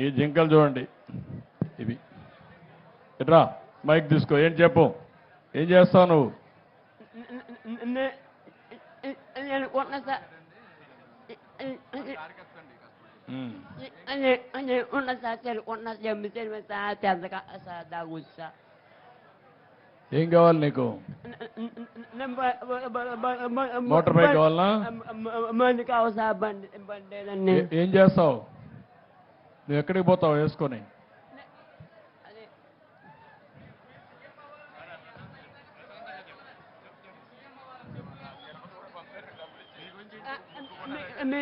ఈ జింకలు చూడండి. ఇవి. ఇట్రా మైక్ తీసుకో. ఏం చెప్పు? ఏం చేస్తావు నువ్వు? ఏం కావాలి నీకు? మోటార్ బైక్ కావాలా ఏం చేస్తావు? నువ్వు ఎక్కడికి పోతావు వేసుకొని? అదే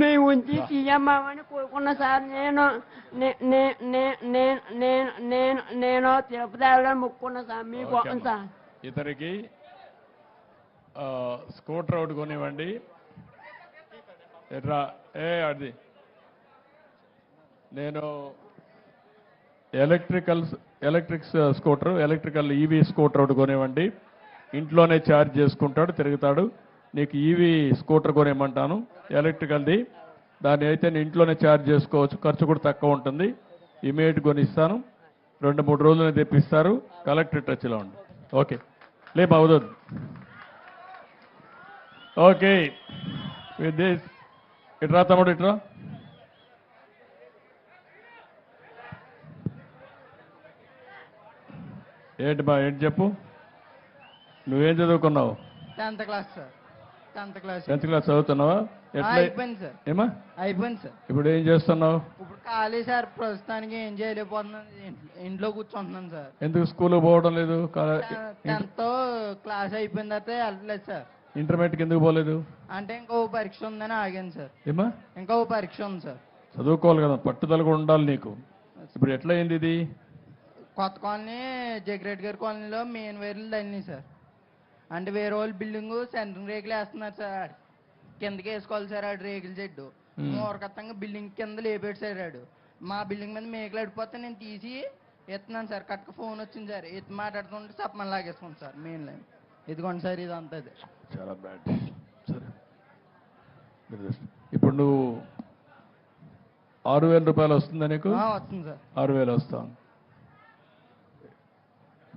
మీ ఉంచి కోరుకున్న సార్ నేను నేను నేను తిరుపతి వెళ్ళడం ముక్కున్న సార్ మీ కోసం. సార్ ఇతనికి స్కూటర్ ఒకటి కొనివ్వండి. ఎట్రా ఏ అది. నేను electrical electric scooter electrical EV scooter ఒకటి కొనివ్వండి ఇంట్లోనే ఛార్జ్ చేసుకుంటాడు తిరుగుతాడు. నీకు ఈవీ స్కూటర్ కొనివ్వమంటాను ఎలక్ట్రికల్ది దాన్ని అయితే ఇంట్లోనే ఛార్జ్ చేసుకోవచ్చు ఖర్చు కూడా తక్కువ ఉంటుంది. ఇమీడియట్ కొనిస్తాను. రెండు మూడు రోజులు తెప్పిస్తారు. కలెక్టర్ టచ్లో ఉండి. ఓకే లే బాగుదోదు ఓకే విత్ దిస్ ఇట్రా తమ్ముడు ఇట్రా ఏంటి బా ఏంటి చెప్పు? నువ్వేం చదువుకున్నావు? Tenth class sir. Tenth class. Tenth class చదువుతున్నావా? ఎట్లా? అయిపోయింది సార్. ఏమా? అయిపోయింది సార్. ఇప్పుడు ఏం చేస్తున్నావు? ఇప్పుడు ఖాళీ సార్. ప్రస్తుతానికి ఏం చేయలేకపోతున్నాను. ఇంట్లో- కూర్చుంటున్నాను సార్. ఎందుకు స్కూల్ పోవడం లేదు? టెన్త్ క్లాస్ అయిపోయిన తర్వాత వెళ్ళలేదు సార్. ఇంటర్మీడియట్కి ఎందుకు పోలేదు? అంటే ఇంకో పరీక్ష ఉందని ఆగాను సార్. ఏమా? ఇంకో పరీక్ష ఉంది సార్. చదువుకోవాలి కదా పట్టుదల కూడా ఉండాలి నీకు. ఇప్పుడు ఎట్లా అయింది ఇది? కొత్త కాలనీ జగ్రెడ్ గారి కాలనీలో మెయిన్ వైర్లు తల్లినాయి సార్. అంటే వేరే వాళ్ళు బిల్డింగ్ సెంట్రింగ్ రేకులు వేస్తున్నారు సార్ కిందకి వేసుకోవాలి సార్ ఆడు రేకుల చెడ్డు. మూరకత్తంగా బిల్డింగ్ కింద లేపాడు సార్ ఆడు. మా బిల్డింగ్ మీద మేకలు అడిపోతే నేను తీసి ఎత్తున్నాను సార్. కట్టుకు ఫోన్ వచ్చింది సార్. ఎత్తి మాట్లాడుతుంటే సప్పమని లాగేసుకుంది సార్ మెయిన్ లైన్ ఇదిగోండి సార్ ఇది అంతా ఇది చాలా బ్యాడ్ సరే. ఇప్పుడు నువ్వు ఆరు వేల రూపాయలు వస్తుందా నీకు? వస్తుంది సార్. ఆరు వేలు వస్తాను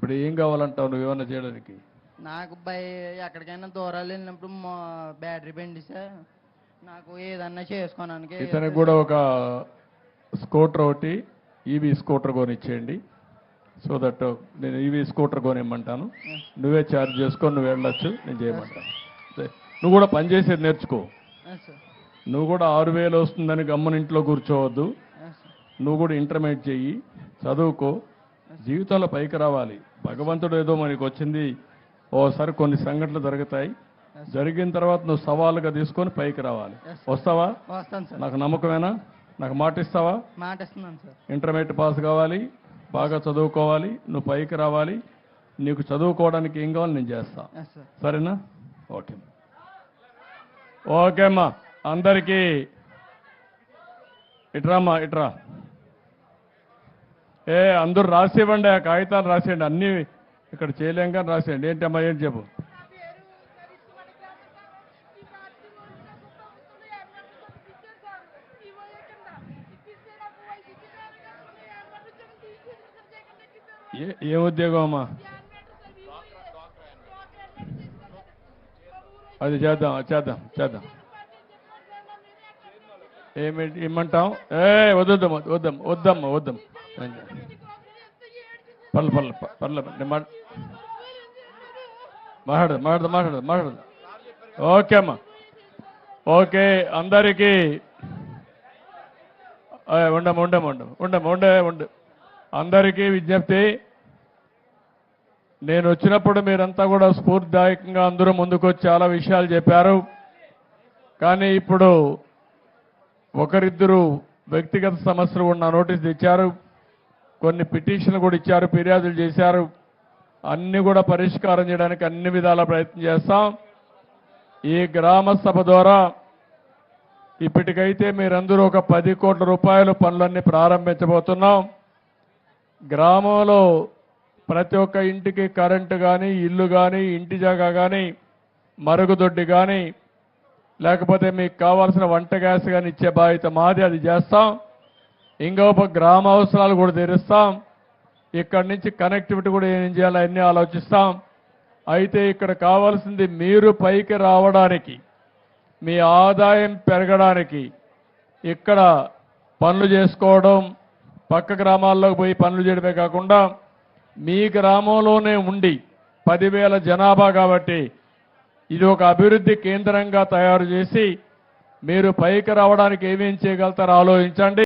ఇప్పుడు ఏం కావాలంటావు నువ్వు ఏమన్నా చేయడానికి? నాకు బై ఎక్కడికైనా దూరాలు వెళ్ళినప్పుడు మా బ్యాటరీ బండి సార్. నాకు ఏదన్నా చేసుకోవడానికి ఇతనికి కూడా ఒక స్కూటర్ ఒకటి ఈవీ స్కూటర్ కొనిచ్చేయండి. సో దట్ నేను ఈవీ స్కూటర్ కొనిమ్మంటాను. నువ్వే ఛార్జ్ చేసుకొని నువ్వు వెళ్ళొచ్చు నేను చేయమంటాను. నువ్వు కూడా పని చేసేది నేర్చుకో. నువ్వు కూడా ఆరు వేలు వస్తుందని గమ్మని ఇంట్లో కూర్చోవద్దు. నువ్వు కూడా ఇంటర్మీడియట్ చెయ్యి. చదువుకో. జీవితంలో పైకి రావాలి. భగవంతుడు ఏదో మనకి వచ్చింది. ఓసారి కొన్ని సంఘటనలు జరుగుతాయి. జరిగిన తర్వాత నువ్వు సవాలుగా తీసుకొని పైకి రావాలి. వస్తావా? వస్తాను సార్ నాకు నమ్మకమేనా? నాకు మాట ఇస్తావా? మాట ఇస్తున్నాను సార్ ఇంటర్మీడియట్ పాస్ కావాలి. బాగా చదువుకోవాలి. నువ్వు పైకి రావాలి. నీకు చదువుకోవడానికి ఏం కావాలి నేను చేస్తా. సరేనా? ఓకే. ఓకే అమ్మా అందరికీ ఇట్రామ్మా ఇట్రా. ఏ అందరూ రాసివ్వండి ఆ కాగితాలు రాసేయండి అన్నీ ఇక్కడ చేయలేం కానీ రాసేయండి. ఏంటమ్మా ఏంటి చెప్పు? ఏ ఏ ఉద్యోగం అమ్మా? అది చేద్దాం చేద్దాం చేద్దాం. ఏమి ఇమ్మంటాం? ఏ వద్దమ్మా వద్దమ్మా వద్దమ్మా వద్దమ్మా. పర్లే పర్లే పర్లే మాట్లాడదు మాట్లాడదు మాట్లాడదు మాట్లాడదు. ఓకే అమ్మా. ఓకే అందరికీ. ఉండము ఉండము ఉండము ఉండము ఉండే ఉండు. అందరికీ విజ్ఞప్తి. నేను వచ్చినప్పుడు మీరంతా కూడా స్ఫూర్తిదాయకంగా అందరూ ముందుకొచ్చి చాలా విషయాలు చెప్పారు. కానీ ఇప్పుడు ఒకరిద్దరు వ్యక్తిగత సమస్యలు ఉన్న నోటీస్ ఇచ్చారు. కొన్ని పిటిషన్లు కూడా ఇచ్చారు ఫిర్యాదులు చేశారు. అన్ని కూడా పరిష్కారం చేయడానికి అన్ని విధాల ప్రయత్నం చేస్తాం. ఈ గ్రామ సభ ద్వారా ఇప్పటికైతే మీరందరూ ఒక పది కోట్ల రూపాయల పనులన్నీ ప్రారంభించబోతున్నాం. గ్రామంలో ప్రతి ఒక్క ఇంటికి కరెంటు కానీ ఇల్లు కానీ ఇంటి జాగా కానీ మరుగుదొడ్డి కానీ లేకపోతే మీకు కావాల్సిన వంట గ్యాస్ కానీ ఇచ్చే బాధ్యత మాది అది చేస్తాం. ఇంకొక గ్రామ అవసరాలు కూడా తీరుస్తాం. ఇక్కడి నుంచి కనెక్టివిటీ కూడా ఏం చేయాలో అన్నీ ఆలోచిస్తాం. అయితే ఇక్కడ కావాల్సింది మీరు పైకి రావడానికి మీ ఆదాయం పెరగడానికి ఇక్కడ పనులు చేసుకోవడం పక్క గ్రామాల్లోకి పోయి పనులు చేయడమే కాకుండా మీ గ్రామంలోనే ఉండి పదివేల జనాభా కాబట్టి ఇది ఒక అభివృద్ధి కేంద్రంగా తయారు చేసి మీరు పైకి రావడానికి ఏమేం చేయగలుగుతారో ఆలోచించండి.